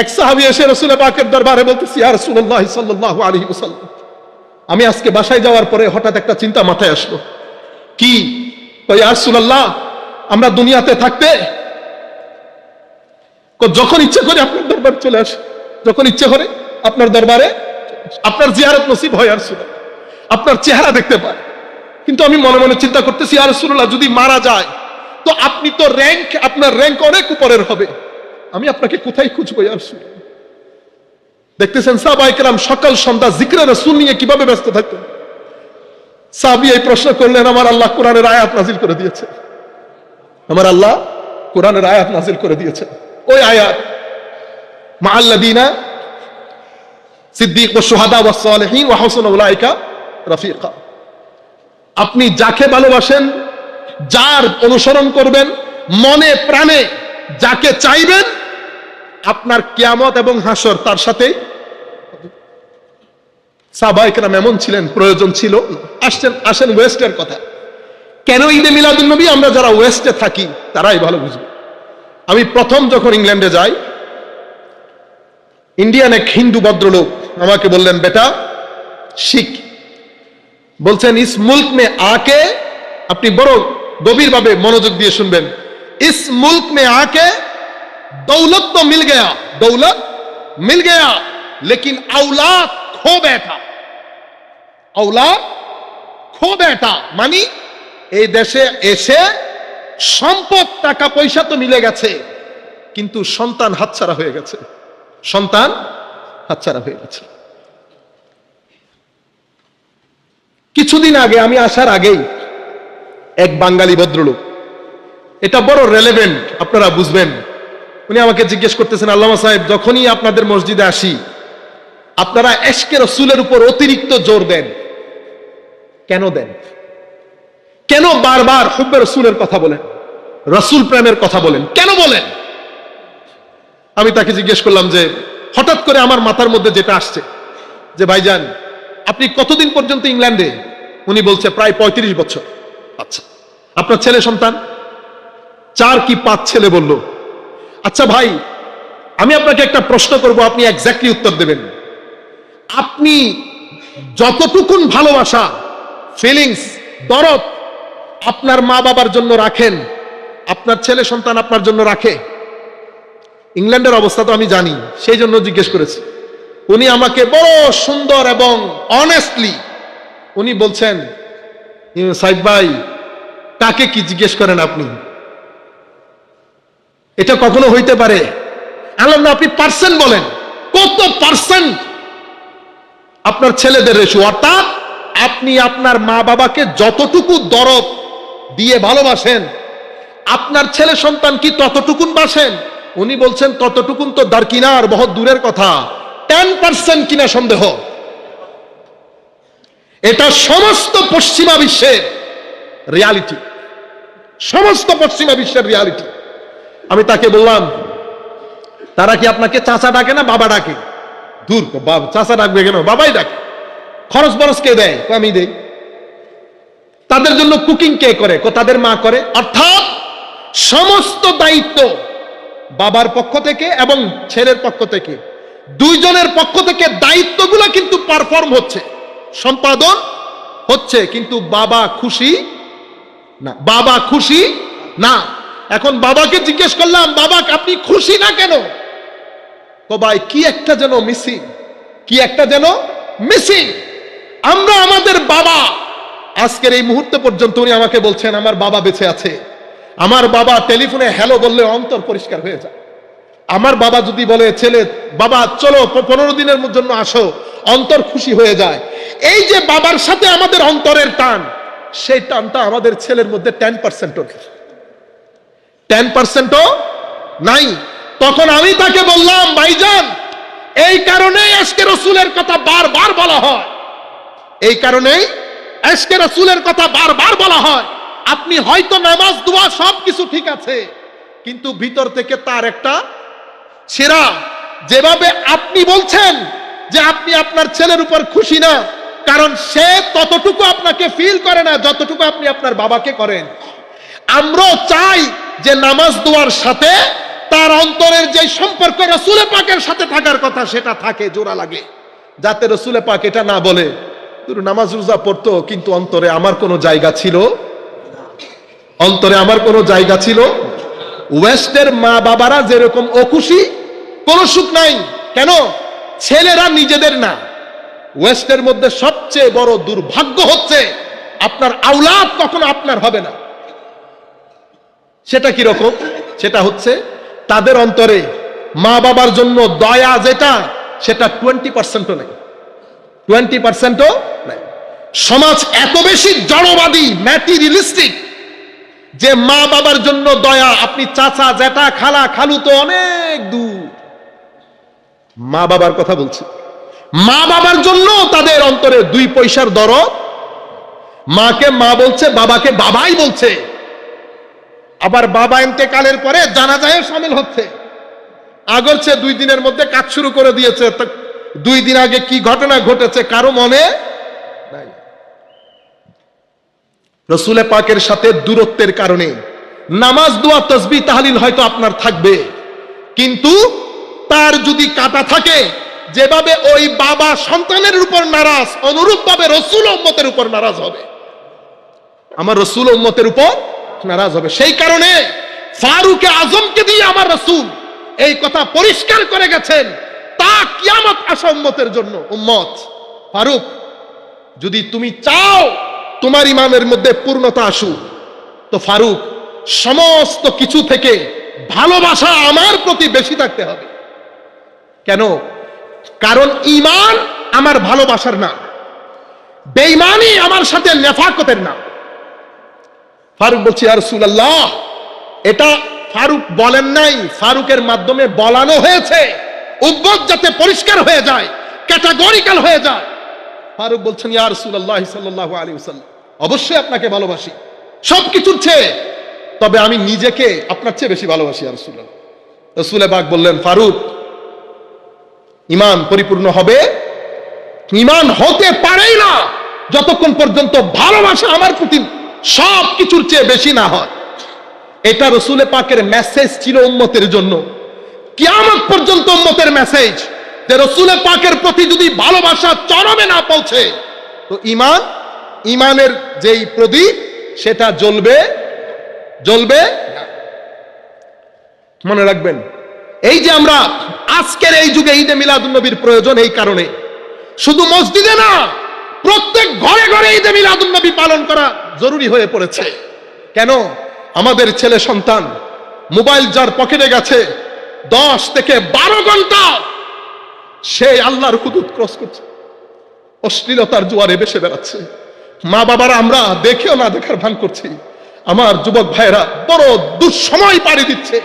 এক সাহাবি এসে রসুলের পাকের দরবারে বলতেছি আর রসুল্লাহ সাল্লাহ আলী ওসাল্লাম আমি আজকে বাসায় যাওয়ার পরে হঠাৎ একটা চিন্তা মাথায় আসলো। কি? আর সুলাল্লাহ আমরা দুনিয়াতে থাকতে যখন ইচ্ছে করে আপনার দরবার চলে আসে। যখন ইচ্ছে করে আপনার দরবারে আপনার জিয়ারত নসিব হয় আর আপনার চেহারা দেখতে পায়। কিন্তু আমি মনে মনে চিন্তা করতেছি আর যদি মারা যায়, তো আপনি তো র্যাঙ্ক আপনার র্যাঙ্ক অনেক উপরের হবে। আপনাকে কোথায় খুঁজবো আর দেখতেছেন সাহবাইকেরাম সকাল সন্ধ্যা জিক্রে রসুল নিয়ে কীভাবে ব্যস্ত থাকতেন? সাহাবি এই প্রশ্ন করলেন, আমার আল্লাহ কোরআনের আয়াত নাজিল করে দিয়েছে আমার আল্লাহ কোরআনের আয়াত নাজিল করে দিয়েছে ওই আয়াত মা আল্লাদিনা সিদ্দিক ও সোহাদা ওয়া সালেহিন ওয়া হোসেন উলাইকা রফিকা। আপনি যাকে ভালোবাসেন, যার অনুসরণ করবেন, মনে প্রাণে যাকে চাইবেন আপনার কিয়ামত এবং হাসর তার সাথেই সাহবাইকরাম এমন ছিলেন, প্রয়োজন ছিল আসছেন, আসেন ওয়েস্টের কথা। কেন ঈদে মিলাদুল নবী? আমরা যারা ওয়েস্টে থাকি, তারাই ভালো আমি প্রথম যখন ইংল্যান্ডে যাই, ইন্ডিয়ান এক হিন্দু ভদ্রলোক আমাকে বললেন, বেটা, শিখ। বলছেন, ইস মুল্ক মে আকে? আপনি বড় গভীরভাবে মনোযোগ দিয়ে শুনবেন। ইস মুল্ক মে আকে? दौलत तो मिल गया दौलत मिल गया लेकिन औलाद खो बैठा औलाद খো বেটা মানি এই দেশে এসে সম্পদ টাকা পয়সা তো মিলে গেছে কিন্তু সন্তান হাতছাড়া হয়ে গেছে সন্তান হাতছাড়া হয়ে গেছে কিছুদিন আগে আমি আসার আগেই এক বাঙালি ভদ্রলোক এটা বড় রেলেভেন্ট আপনারা বুঝবেন উনি আমাকে জিজ্ঞেস করতেছেন, আল্লামা সাহেব, যখনই আপনাদের মসজিদে আসি, আপনারা এশকে রসুলের উপর অতিরিক্ত জোর দেন। কেন দেন? কেন বারবার হুব্বে রসুলের কথা বলেন? রসুল প্রেমের কথা বলেন। কেন বলেন? আমি তাকে জিজ্ঞেস করলাম যে, হঠাৎ করে আমার মাথার মধ্যে যেটা আসছে, যে, ভাইজান, আপনি কতদিন পর্যন্ত ইংল্যান্ডে? উনি বলছে, প্রায় পঁয়ত্রিশ বছর। আচ্ছা আপনার ছেলে সন্তান? চার কি পাঁচ ছেলে বলল? আচ্ছা ভাই, আমি আপনাকে একটা প্রশ্ন করব, আপনি এক্স্যাক্টলি উত্তর দেবেন। আপনি যতটুকুন ভালোবাসা ফিলিংস দরদ আপনার মা বাবার জন্য রাখেন, আপনার ছেলে সন্তান আপনার জন্য রাখে, ইংল্যান্ডের অবস্থা তো আমি জানি, সেই জন্য জিজ্ঞেস করেছি। উনি আমাকে বড় সুন্দর এবং অনেস্টলি উনি বলছেন সাইদ ভাই তাকে কি জিজ্ঞেস করেন আপনি? এটা কখনো হইতে পারে? না আপনি পার্সেন্ট বলেন। কত পার্সেন্ট আপনার ছেলেদের রেশু, অর্থাৎ আপনি আপনার মা বাবাকে যতটুকু দরদ দিয়ে ভালোবাসেন, আপনার ছেলে সন্তান কি ততটুকুন বাসেন? উনি বলছেন, ততটুকুন তো দারকিনার বহুত দূরের কথা। টেন পার্সেন্ট কিনা সন্দেহ? এটা সমস্ত পশ্চিমা বিশ্বের রিয়ালিটি সমস্ত পশ্চিমা বিশ্বের রিয়ালিটি আমি তাকে বললাম, তারা কি আপনাকে চাচা ডাকে না বাবা ডাকে? দূর চাচা ডাকবে কেন? বাবাই ডাকে। খরচ বরচ কে দেয়? আমি দেই। তাদের জন্য কুকিং কে করে? তাদের মা করে। অর্থাৎ সমস্ত দায়িত্ব বাবার পক্ষ থেকে এবং ছেলের পক্ষ থেকে। দুইজনের পক্ষ থেকে দায়িত্বগুলো কিন্তু পারফর্ম হচ্ছে। সম্পাদন হচ্ছে, কিন্তু বাবা খুশি না। বাবা খুশি না। এখন বাবাকে জিজ্ঞেস করলাম, বাবা, আপনি খুশি না কেন? তো ভাই, কি একটা যেন মিসিং কি একটা যেন মিসিং আমরা আমাদের বাবা। আজকের এই মুহূর্ত পর্যন্ত উনি আমাকে বলছেন, আমার বাবা বেঁচে আছে। আমার বাবা টেলিফোনে হ্যালো বললে অন্তর পরিষ্কার হয়ে যায়। আমার বাবা যদি বলে, ছেলে, বাবা, চলো পনেরো দিনের জন্য আসো। অন্তর খুশি হয়ে যায়। এই যে বাবার সাথে আমাদের অন্তরের টান, সেই টানটা আমাদের ছেলের মধ্যে টেন পার্সেন্টও নেই টেন পার্সেন্টও নাই। তখন আমি তাকে বললাম, ভাইজান, এই কারণেই আজকে রসুলের কথা বারবার বলা হয়। এই কারণেই আজকে রসুলের কথা বারবার বলা হয়। আপনি হয়তো নামাজ, দোয়া সব কিছু ঠিক আছে, কিন্তু ভিতর থেকে তার একটা ছেঁড়া যেভাবে আপনি বলছেন যে আপনি আপনার ছেলের উপর খুশি না, কারণ সে ততটুকু আপনাকে ফিল করে না যতটুকু আপনি আপনার বাবাকে করেন। আমরাও চাই যে নামাজ দোয়ার সাথে তার অন্তরের যে সম্পর্ক রসুলে পাকের সাথে থাকার কথা সেটা থাকে, জোড়া লাগে। যাতে রসুলে পাক এটা না বলে নামাজ রোজা পড়তো, কিন্তু অন্তরে আমার কোনো জায়গা ছিল? অন্তরে আমার কোনো জায়গা ছিল? ওয়েস্টের মা বাবারা যেরকম অকুশি, কোন সুখ নাই। কেন? ছেলেরা নিজেদের না। ওয়েস্টের মধ্যে সবচেয়ে বড় দুর্ভাগ্য হচ্ছে, আপনার আউলাদ কখনো আপনার হবে না। সেটা কি রকম? সেটা হচ্ছে তাদের অন্তরে মা বাবার জন্য দয়া যেটা, সেটা টোয়েন্টি পার্সেন্টও নেই। টোয়েন্টি পার্সেন্টও নেই। সমাজ এত বেশি জড়বাদী ম্যাটেরিয়ালিস্টিক যে মা বাবার জন্য দয়া, আপনি চাচা জেঠা খালা, খালু তো অনেক দূর। মা বাবার কথা বলছি। মা বাবার জন্য তাদের অন্তরে দুই পয়সার দরদ। মাকে মা বলছে, বাবাকে বাবাই বলছে। আবার বাবা ইন্তেকালের পরে জানাজায় সামিল হচ্ছে। আগরছে দুই দিনের মধ্যে কাজ শুরু করে দিয়েছে। দুই দিন আগে কি ঘটনা ঘটেছে কারও মনে নাই? রসুলে পাকের সাথে দূরত্বের কারণে নামাজ, দোয়া, তসবি, তাহলিল হয়তো আপনার থাকবে। কিন্তু তার যদি কাটা থাকে, যেভাবে ওই বাবা সন্তানের উপর নারাজ অনুরূপ ভাবে রসুল উম্মতের উপর নারাজ হবে। আমার রসুল উম্মতের উপর নারাজ হবে। সেই কারণে ফারুকে আজমকে দিয়ে আমার রসুল এই কথা পরিষ্কার করে গেছেন, তা কিয়ামত আসা উম্মতের জন্য। উম্মত, ফারুক, যদি তুমি চাও তোমার ইমানের মধ্যে পূর্ণতা আসুক তো ফারুক, সমস্ত কিছু থেকে ভালোবাসা আমার প্রতি বেশি থাকতে হবে। কেন? কারণ ইমান আমার ভালোবাসার নাম বেইমানি আমার সাথে নেফাকতের নাম। ফারুক বলছি আর সুলাল্লাহ এটা ফারুক বলেন নাই, ফারুকের মাধ্যমে বলানো হয়েছে। উব্বত যাতে পরিষ্কার হয়ে যায়, ক্যাটাগরিক্যাল হয়ে যায়। ফারুক বলছেন, ইয়া অবশ্যই আপনাকে ভালোবাসি। সবকিছুর চেয়ে, তবে আমি নিজেকে আপনার চেয়ে বেশি ভালোবাসি আর রাসূলুল্লাহ। রাসূলে পাক বললেন, ফারুক, ইমান পরিপূর্ণ হবে। ইমান হতে পারেই না। যতক্ষণ পর্যন্ত ভালোবাসা আমার প্রতি সব কিছুর চেয়ে বেশি না হয়। এটা রসুলে পাকের মেসেজ ছিল উম্মতের জন্য। কিয়ামত পর্যন্ত উম্মতের মেসেজ যে রসুলে পাকের প্রতি যদি ভালোবাসা চরমে না পৌঁছে, তো ইমান ইমানের যেই প্রদীপ, সেটা জ্বলবে জ্বলবে মনে রাখবেন, এই যে আমরা আজকের এই যুগে ঈদে মিলাদুন নবীর প্রয়োজন এই কারণে। শুধু মসজিদে না প্রত্যেক ঘরে ঘরে ঈদে মিলাদুন নবী পালন করা জরুরি হয়ে পড়েছে। কেন? আমাদের ছেলে সন্তান মোবাইল যার পকেটে গেছে, দশ থেকে বারো ঘণ্টা সে আল্লাহর হুদুদ ক্রস করছে। অশ্লীলতার জোয়ারে বেসে বেড়াচ্ছে। মা বাবারা, আমরা দেখেও না দেখার ভান করছি। আমার যুবক ভাইয়েরা, বড় দুঃসময় পাড়ি দিচ্ছে।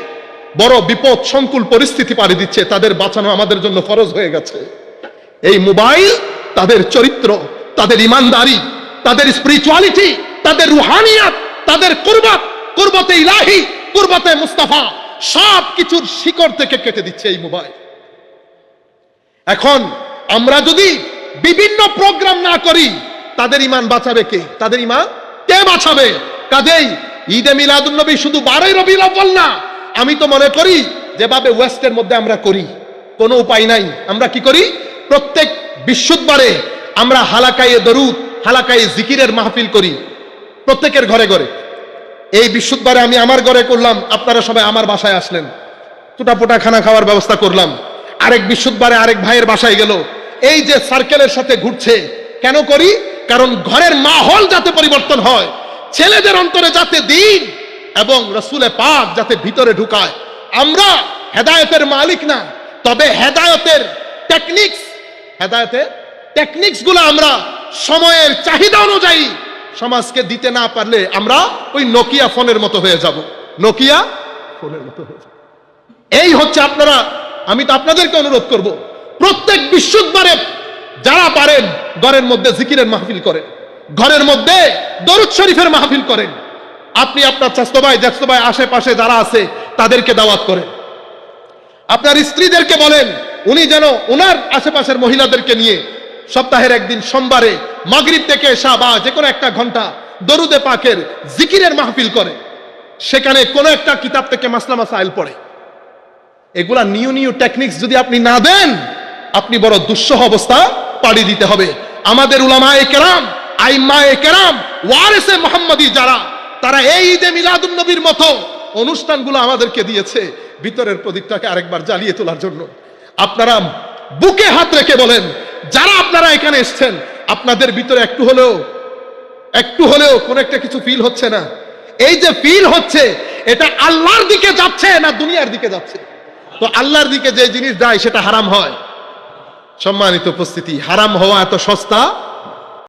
বড় বিপদ সংকুল পরিস্থিতি পাড়ি দিচ্ছে। তাদের বাঁচানো আমাদের জন্য ফরজ হয়ে গেছে। এই মোবাইল তাদের চরিত্র। তাদের ইমানদারি, তাদের স্পিরিচুয়ালিটি তাদের রুহানিয়াত, তাদের কুরবাত, কুরবতে ইলাহি, কুরবতে মুস্তাফা, সব কিছুর শিকড় থেকে কেটে দিচ্ছে এই মোবাইল। এখন আমরা যদি বিভিন্ন প্রোগ্রাম না করি, তাদের ইমান বাঁচাবে কে? তাদের ইমান কে বাঁচাবে? কাজেই ঈদে মিলাদুন নবী শুধু বারোই রবিউল আউয়াল না, আমি তো মনে করি যেভাবে ওয়েস্টের মধ্যে আমরা করি, কোনো উপায় নাই। আমরা কি করি? প্রত্যেক বিশুদ্ধবারে আমরা হালাকায়ে দরুদ, হালাকায়ে জিকিরের মাহফিল করি, প্রত্যেকের ঘরে ঘরে। এই বিশুদ্ধবারে আমি আমার ঘরে করলাম, আপনারা সবাই আমার বাসায় আসলেন। টুটাপুটা খানা খাওয়ার ব্যবস্থা করলাম। আরেক বিশুদ্ধবারে আরেক ভাইয়ের বাসায় গেল। এই যে সার্কেলের সাথে ঘুরছে, কেন করি? কারণ ঘরের মাহল যাতে পরিবর্তন হয়, ছেলেদের অন্তরে যাতে দিন এবং রসুলে পাক যাতে ভিতরে ঢুকায়। আমরা হেদায়তের মালিক না, তবে হেদায়তের টেকনিক্স হেদায়তের টেকনিক্সগুলো আমরা সময়ের চাহিদা অনুযায়ী সমাজকে দিতে না পারলে আমরা ওই নোকিয়া ফোনের মতো হয়ে যাব। নোকিয়া ফোনের মতো হয়ে যাব। এই হচ্ছে আপনারা, আমি তো আপনাদেরকে অনুরোধ করব, প্রত্যেক বিশুদ্ধবারে যারা পারেন, ঘরের মধ্যে জিকিরের মাহফিল করেন, ঘরের মধ্যে দরুদ শরীফের মাহফিল করেন, আপনি আপনার স্বাস্থ্য ভাই ভাই আশেপাশে যারা আছে, তাদেরকে দাওয়াত করেন। আপনার স্ত্রীদেরকে বলেন, উনি যেন ওনার আশেপাশের মহিলাদেরকে নিয়ে সপ্তাহের একদিন সোমবারে মাগরিব থেকে এসা বা যে কোনো একটা ঘণ্টা দরুদে পাকের জিকিরের মাহফিল করে। সেখানে কোনো একটা কিতাব থেকে মাসলা মাসাইল পড়ে। এগুলা নিউ নিউ টেকনিক্স যদি আপনি না দেন, আপনি বড় দুঃসহ অবস্থা পাড়ি দিতে হবে। আমাদের উলামায়ে কেরাম আইমায়ে কেরাম, ওয়ারেসে মোহাম্মদী যারা, তারা এই ঈদে মিলাদুন নবীর মতো অনুষ্ঠানগুলো আমাদেরকে দিয়েছে ভিতরের প্রদীপটাকে আরেকবার জ্বালিয়ে তোলার জন্য। আপনারা বুকে হাত রেখে বলেন যারা আপনারা এখানে এসছেন, আপনাদের ভিতরে একটু হলেও একটু হলেও কোন একটা কিছু ফিল হচ্ছে না। এই যে ফিল হচ্ছে, এটা আল্লাহর দিকে যাচ্ছে না দুনিয়ার দিকে যাচ্ছে? তো আল্লাহর দিকে যে জিনিস যায় সেটা হারাম হয়। সম্মানিত উপস্থিতি, হারাম হওয়া এত সস্তা?